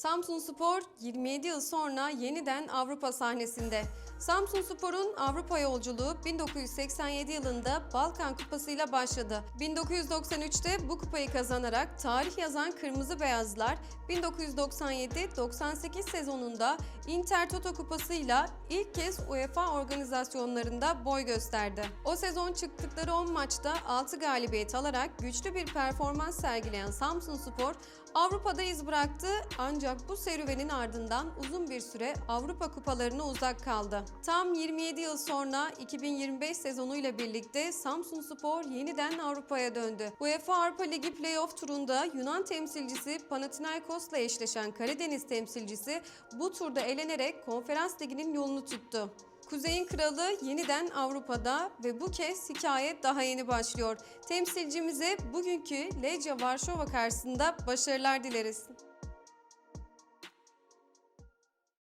Samsun Spor 27 yıl sonra yeniden Avrupa sahnesinde. Samsun Spor'un Avrupa yolculuğu 1987 yılında Balkan Kupası ile başladı. 1993'te bu kupayı kazanarak tarih yazan Kırmızı Beyazlar 1997-98 sezonunda Inter Toto Kupası ile ilk kez UEFA organizasyonlarında boy gösterdi. O sezon çıktıkları 10 maçta 6 galibiyet alarak güçlü bir performans sergileyen Samsun Spor Avrupa'da iz bıraktı ancak bu serüvenin ardından uzun bir süre Avrupa kupalarına uzak kaldı. Tam 27 yıl sonra 2025 sezonuyla birlikte Samsun Spor yeniden Avrupa'ya döndü. UEFA Avrupa Ligi playoff turunda Yunan temsilcisi Panathinaikos'la eşleşen Karadeniz temsilcisi bu turda elenerek Konferans Ligi'nin yolunu tuttu. Kuzey'in kralı yeniden Avrupa'da ve bu kez hikaye daha yeni başlıyor. Temsilcimize bugünkü Legia Varşova karşısında başarılar dileriz.